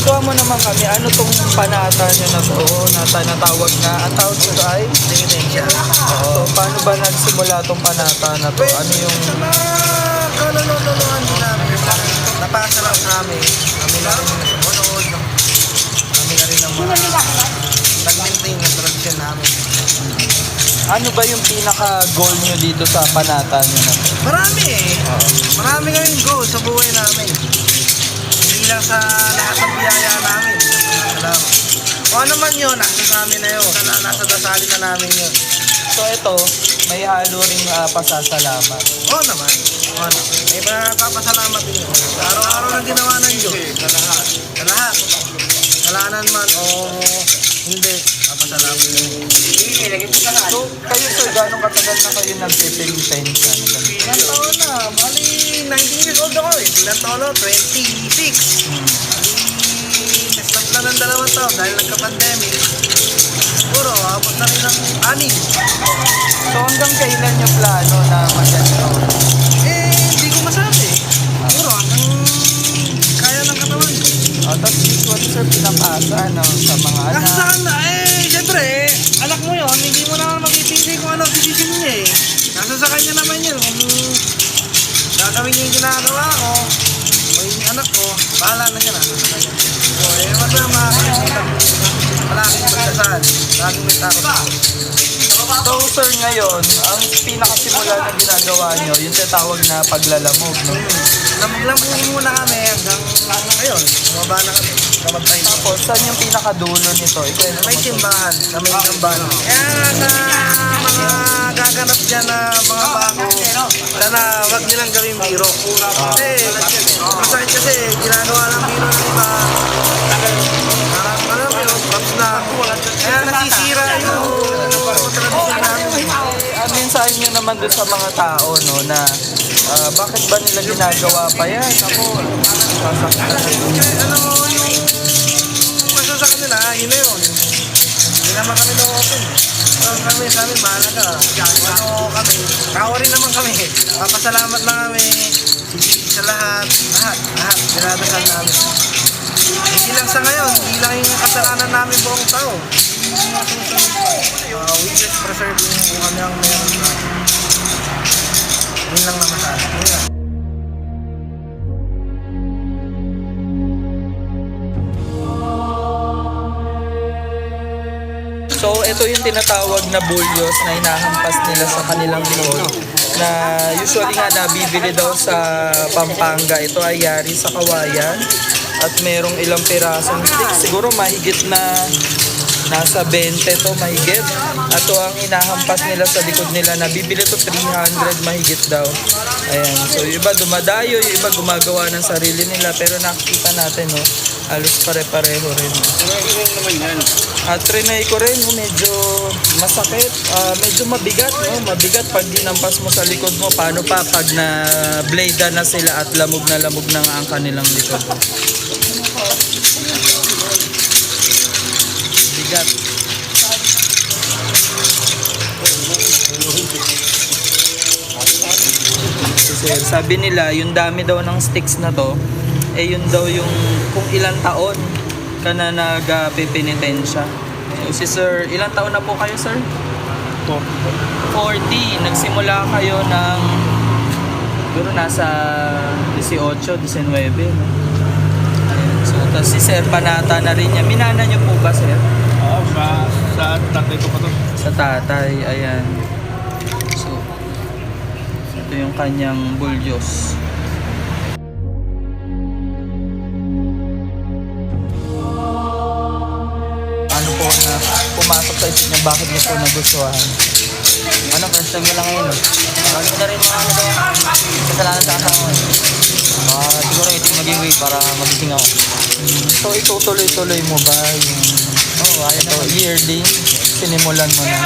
kwentuhan mo naman kami, ano tong panata nyo na to na tinatawag na, ang tawag nito ay? Oo, paano ba nagsimula tong panata na to? Ano yung, Kalululuan namin. Napasa lang namin. Kami na rin sumunod. Kami na rin ang mga nag-maintain ng tradisyon namin. ano ba yung pinaka-goal nyo dito sa panata nyo na to? Marami eh. Marami kaming goal sa buhay namin. Hindi lang sa lahat O ano man yun, nasa sa amin na yun. Nasa, nasa dasalin na namin yun. So ito, may halo ring ah, pasasalamat. Oo naman. Oo naman. May papasalamat din yun. Sa araw-araw na ginawa ng Diyos. Sa lahat. Sa lahat. Kasalanan man o hindi. Papasalamat din yun. So, kayo sir, gano'ng katagal na kayo nagpe-penitensya? Ilan taon na? Bali, 19 years old ako eh. Ilan taon na? 26. Bali, nag-stop na ng dalawang taon dahil nagka-pandemic. Siguro, abot na rin ng anim. So hanggang kailan yung plano na mag-ano? Eh, hindi ko masabi. Siguro, hanggang kaya ng katawan. Uh, tapos usually sir, pinapasa ano, sa mga anak. Nasa saan na? Eh, syempre, anak mo yon hindi mo naman mapipili kung ano decision niya eh. Nasa sa kanya naman yun. Kung gagawin niya yung ginagawa ko, o yung anak ko, bahala na siya. Nasa sa kanya. So, eh, masama. Palaging magdasal. Laging may takot. So sir, ngayon, ang pinakasimula na ginagawa nyo, yung tinatawag na paglalamog, no? Namaglampo muna kami hanggang ngayon. Bumaba na kami. Kamatay na. Tapos, saan yung pinakadulo nito? Ito yung May simbahan na may simbahan. Kaya na mga gaganap dyan na mga bago, sana wag nilang gawing biro. Kasi, masakit kasi, ginagawa ng biro ng iba. Mensahe nyo naman doon sa mga tao, no, na ah, bakit ba nila ginagawa pa yan? Ako, sasakit na Kasi, ano, yung masasakit nila, yun na yun. Hindi naman kami no open. So, kami sa amin, mahalaga. Ano kami, tao rin naman kami. Papasalamat lang kami sa lahat, lahat, lahat. Dinadasal namin. Hindi lang sa ngayon, hindi lang yung kasalanan namin buong tao. Uh, we just preserve yung kung ano meron na. Yun lang naman sa akin. Yun. So, ito yung tinatawag na bulyos na hinahampas nila sa kanilang likod na usually nga nabibili daw sa Pampanga. Ito ay yari sa kawayan at merong ilang pirasong stick. Siguro mahigit na nasa 20 to mahigit. At ito ang hinahampas nila sa likod nila. Nabibili to 300 mahigit daw. Ayan. So, yung iba dumadayo, yung iba gumagawa ng sarili nila. Pero nakikita natin, no, halos pare-pareho rin. At trinay ko rin, medyo masakit, ah, medyo mabigat, no? mabigat pag dinampas mo sa likod mo. Paano pa pag na blade na sila at lamog na lamog na nga ang kanilang likod. Bigat. Kasi sabi nila, yung dami daw ng sticks na to, eh yun daw yung kung ilang taon ka na nag-penitensya. Si sir, ilang taon na po kayo sir? Po. 1940, nagsimula kayo ng siguro nasa 18, 19, no? So, tapos si Sir Panata na rin niya. Minana niyo po ba, Sir? Oo, sa, sa tatay ko pa to. Sa tatay, ayan. So, ito yung kanyang bulyos. Ano po na pumasok sa isip niya, bakit niyo po nagustuhan? Ano, first time mo lang ngayon. Lagi na rin mga ano. Kasalanan sa asawa. Ah, siguro ito yung maging way para magising ako. So, itutuloy-tuloy mo ba yung Oo, oh, ayun ito, yearly? Sinimulan mo na.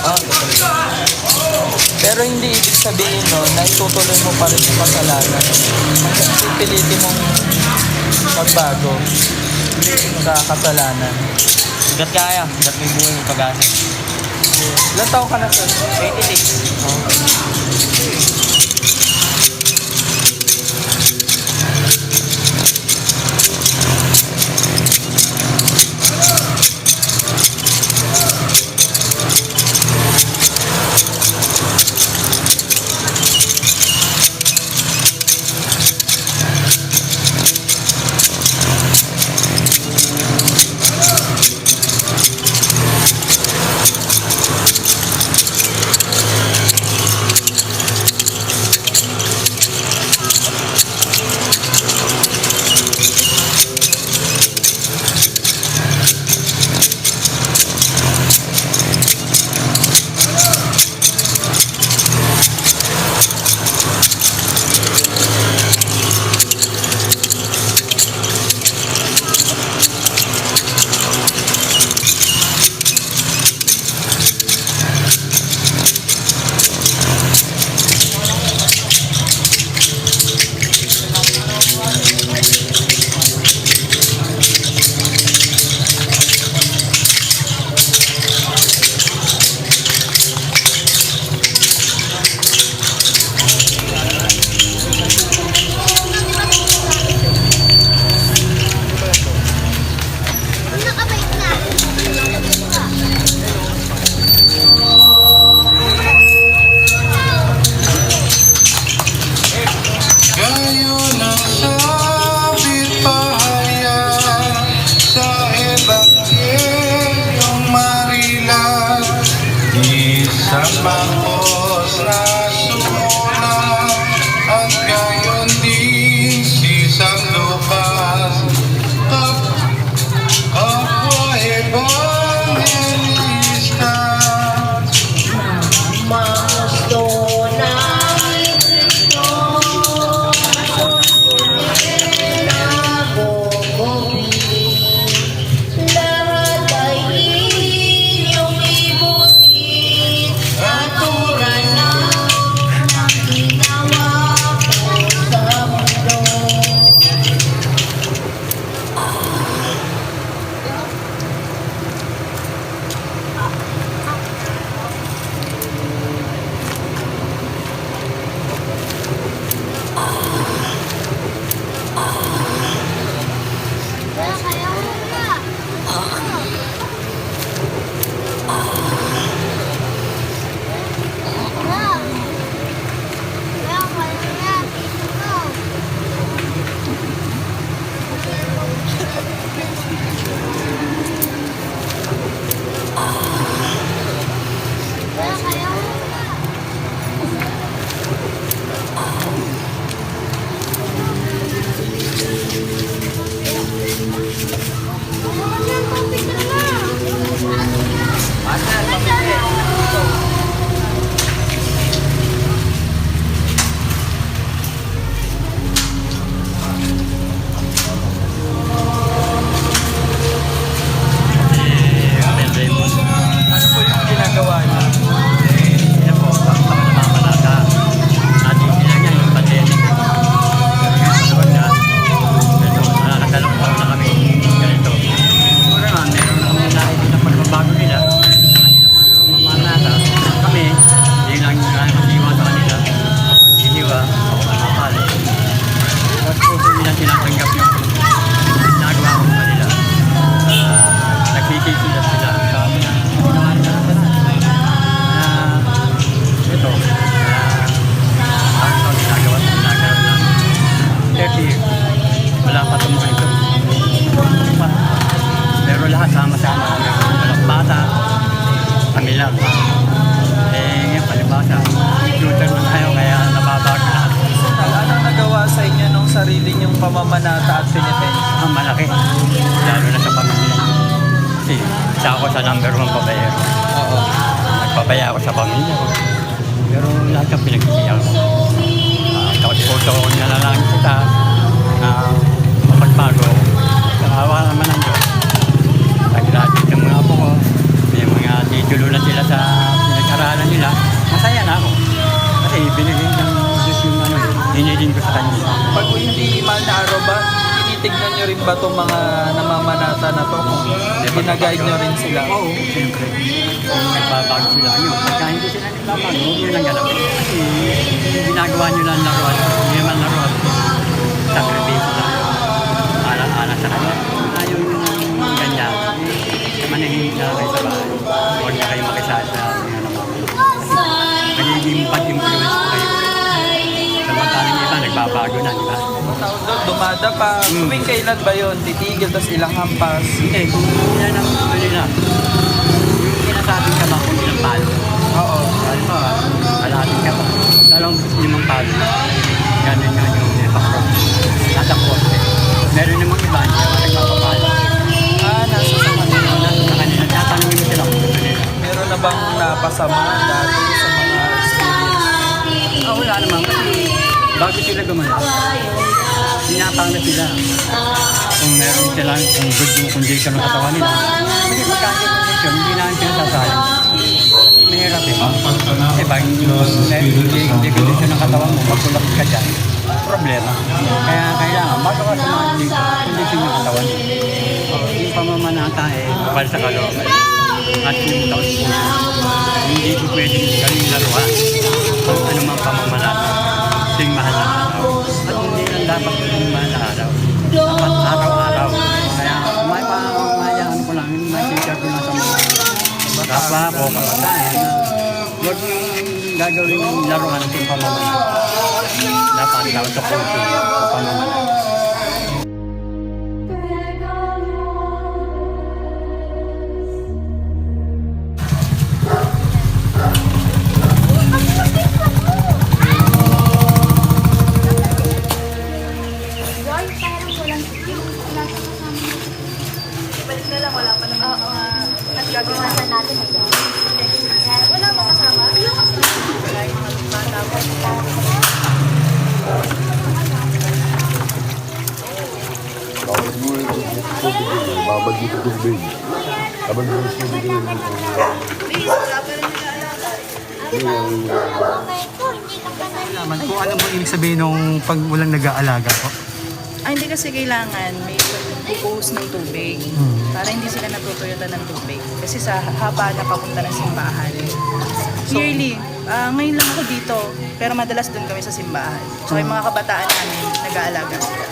Ah. Pero hindi ibig sabihin no, na itutuloy mo pa rin yung kasalanan. Pipilitin mong magbago sa kasalanan. Hanggat kaya, hanggat may buhay yung pag-asa. Ilan taon ka na sir? 86. pamamanata smile. Isa ako sa number one pabayero. Oo. Nagpabaya ako sa pamilya ko. Pero lahat ng pinagsisiyan ko. Uh, tapos puso ko nalalangin kita na mapagbago. Kawawa naman ang Diyos. Rin ba itong mga namamanata na to? Kung ginaguide nyo rin sila? Oo, siyempre. Kung nagbabago sila nyo, pagka hindi sila nagbabago, huwag nyo lang galawin. Kasi ginagawa nyo lang laruan, hindi naman laruan. Sakripisyo lang. Ala-ala sa kanya. Ayaw yung ganyan. Eh, manahimik na kayo sa bahay. Huwag na kayo makisaya sa mga naman. Nagiging bad influence nagbabago na, di ba? Tawag doon, dumada pa. Tuwing kailan ba yun? Titigil, tapos ilang hampas. Hindi, kung yan ang tuloy na. Yung sinasabing ka ba kung ilang palo? Oo. Ano ba, alating ka pa. Lalong limang palo. Ganun yun yung nilipakro. Nasa korte. Meron namang iba, naman nagpapapalo. Ah, nasa sa kanila. Nasa sa kanila, tatanungin mo sila kung gusto nila. Meron na bang napasama dati sa mga experience? Ah, wala naman kasi bago sila gumawa, sinapang na sila. Kung meron sila, kung good yung condition ng katawan nila, kasi pagka hindi condition, hindi namin pinasasayang. Mahirap eh. Kasi pag hindi condition ng katawan mo, magtulak ka dyan, problema. Kaya kailangan, bago ka sa mga condition ng katawan mo, yung pamamanata eh, kapal sa kalooban. At yung taon po, hindi ko pwedeng gawing laruan kung anumang pamamanata. Ito yung mahal na araw. At hindi lang dapat yung mahal na araw. Dapat araw-araw. Kaya may pamayaan ko lang, may teacher ko lang sa mga kapwa ko, kabataan, huwag yung gagawin yung laruan ng pamamanata. Dapat dapat sa kulto ng Na natin. Wala mo kasama? Wala bata. Bawal mo yung tubig dito. Babad dito tubig. Habang mo yung tubig dito. naman kung ano mo ibig sabihin nung pag walang nag-aalaga po. Ah, hindi kasi kailangan may bubuhos ng tubig. Para hindi sila natutuyutan ng tubig. Kasi sa haba na papunta ng simbahan. Yearly, ah, ngayon lang ako dito. Pero madalas doon kami sa simbahan. So yung mga kabataan namin, nag-aalaga sila.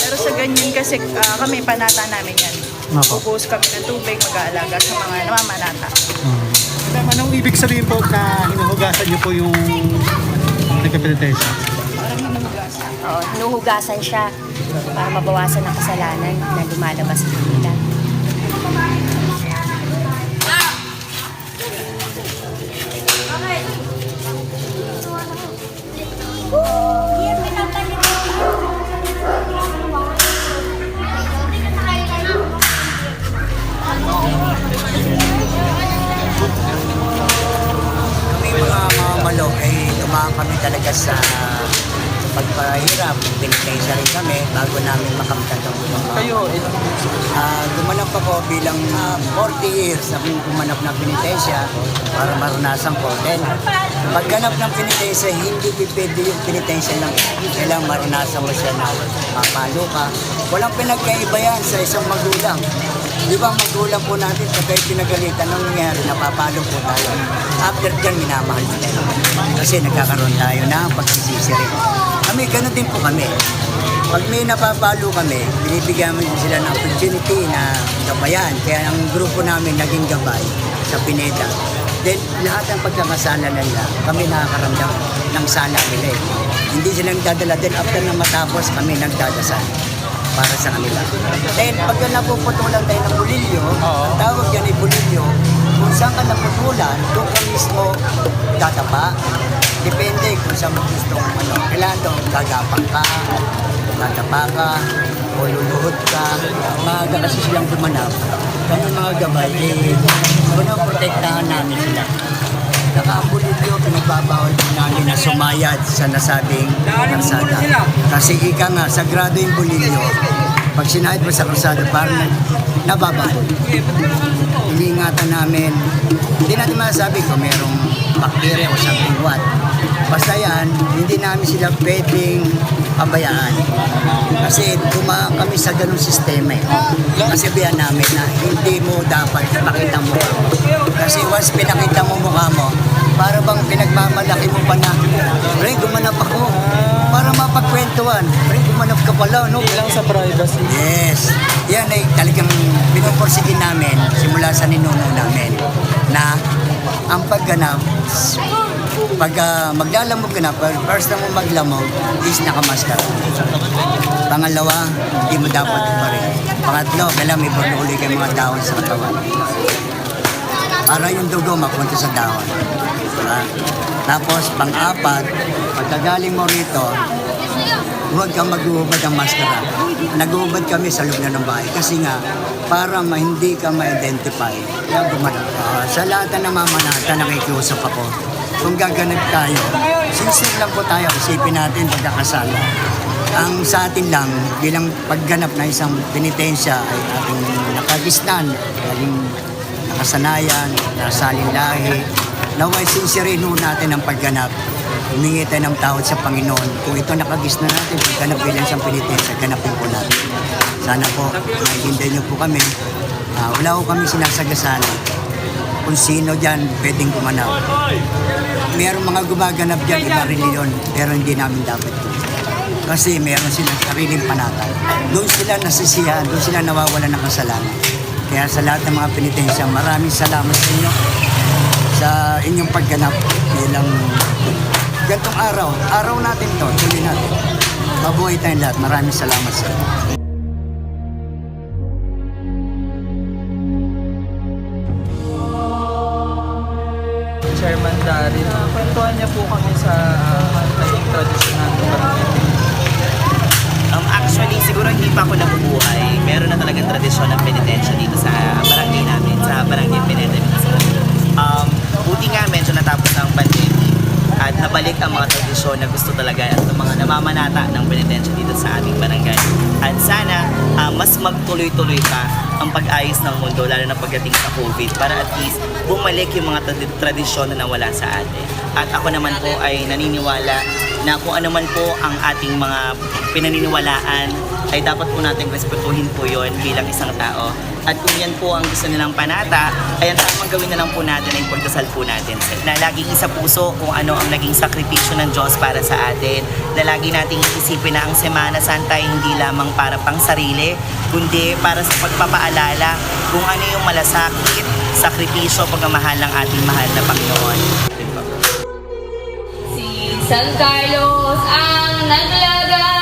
Pero sa ganyan kasi ah, kami, panata namin yan. Opo. Bubuhos kami ng tubig, mag-aalaga sa mga namamanata. Ma'am, anong ibig sabihin po na hinuhugasan niyo po yung nagka-penitensya? Oo, hinuhugasan siya para mabawasan ang kasalanan na lumalabas sa kanila. kami mga mamalo ay tumaan kami talaga sa pagpahirap. Pinitensya rin kami bago namin makamtan ang mga Kayo, Ah, gumanap ako bilang ah, 40 years akong gumanap ng penitensya para maranasan ko. Then, pagganap ng penitensya, hindi pwede yung penitensya lang. Kailangan maranasan mo siya na mapalo ka. Walang pinagkaiba yan sa isang magulang. Di ba magulang po natin, pagka pinagalitan, anong nangyari? Napapalo po tayo. After dyan, minamahal mo tayo. Kasi nagkakaroon tayo na pagsisisi. Kami, ganun din po kami. Pag may napapalo kami, binibigyan mo sila ng opportunity na gabayan. Kaya ang grupo namin naging gabay sa Pineda. Then lahat ng pagkakasala nila, kami nakakaramdam ng sala nila eh. Hindi sila nagdadala. Then after na matapos, kami nagdadasal para sa kanila. Then pagka napuputulan tayo ng bulilyo, ang tawag yan ay bulilyo, kung saan ka naputulan, doon ka mismo tatapa. Depende kung saan mo gusto ano. Kailangan daw gagapang ka, tatapa ka, o luluhod ka, maaga kasi silang gumanap. Kami mga gabay, eh, pinoprotektahan namin sila. Saka ang bulilyo, pinagbabawal sumayad sa nasabing karsada. Kasi ika nga, sagrado yung bulilyo. Pag sinayad mo sa karsada, parang nababawal. Iniingatan namin, hindi natin masasabi kung merong bacteria o something what. Basta yan, hindi namin sila pwedeng pabayaan. Kasi dumaan kami sa ganung sistema eh. Kasi biyan namin na hindi mo dapat pakita mo Kasi once pinakita mo mukha mo, para bang pinagmamalaki mo pa na, Pre, gumanap ako. Para mapagkwentuhan. Pre, gumanap ka pala, no? Lang sa privacy. Yes. Yan ay talagang pinupursige namin simula sa ninuno namin na ang pagganap pag uh, maglalamog ka na, first na mo maglamog is nakamaskara. Pangalawa, hindi mo dapat rin. Pangatlo, kailangan may bornuli kayo mga dahon sa katawan. Para yung dugo mapunta sa dahon. Diba? Tapos, pang-apat, pagkagaling mo rito, huwag kang mag-uubad ng maskara. Nag-uubad kami sa loob na ng bahay kasi nga, para ma hindi ka ma-identify. Kaya gumanap ka. Ah, sa lahat ng namamanata, nakikiusap ako. Kung gaganap tayo, sincere lang po tayo. Isipin natin pagkakasala. Ang sa atin lang, bilang pagganap na isang penitensya ay ating nakagisnan, galing nakasanayan, nasalin lahi. Naway sincerein ho natin ang pagganap. Humingi tayo ng tawad sa Panginoon. Kung ito nakagis na natin, pagganap bilang isang penitensya, ganapin po natin. Sana po, maintindihan niyo po kami. Ah, wala ko kami sinasagasaan kung sino dyan pwedeng gumanap. Meron mga gumaganap dyan, iba reliyon, pero hindi namin dapat. Kasi meron silang sariling panatag. Doon sila nasisiyahan, doon sila nawawalan ng kasalanan. Kaya sa lahat ng mga penitensya, maraming salamat sa inyo sa inyong pagganap bilang gantong araw. Araw natin to, tuloy natin. Mabuhay tayong lahat. Maraming salamat sa inyo. Chairman Darin, uh, kwentuhan niya po kami sa uh, naging tradisyon natin barangay. Um, actually, siguro hindi pa ako nabubuhay. Meron na talagang tradisyon ng penitensya dito sa barangay namin, sa barangay Pinete. Um, buti nga medyo natapos ang pandemic ang mga tradisyon na gusto talaga at ng mga namamanata ng penitensya dito sa aming barangay. At sana ah, mas magtuloy-tuloy pa ang pag-ayos ng mundo lalo na pagdating sa COVID para at least bumalik yung mga tradi- tradisyon na nawala sa atin. At ako naman po ay naniniwala na kung ano man po ang ating mga pinaniniwalaan ay dapat po natin respetuhin po yon bilang isang tao. At kung yan po ang gusto nilang panata, ay ang tamang gawin na lang po natin ay pagdasal po natin. Na laging isa puso kung ano ang naging sakripisyo ng Diyos para sa atin. Na lagi nating isipin na ang Semana Santa ay hindi lamang para pang sarili, kundi para sa pagpapaalala kung ano yung malasakit, sakripisyo, pagmamahal ng ating mahal na Panginoon. San Carlos ang naglaga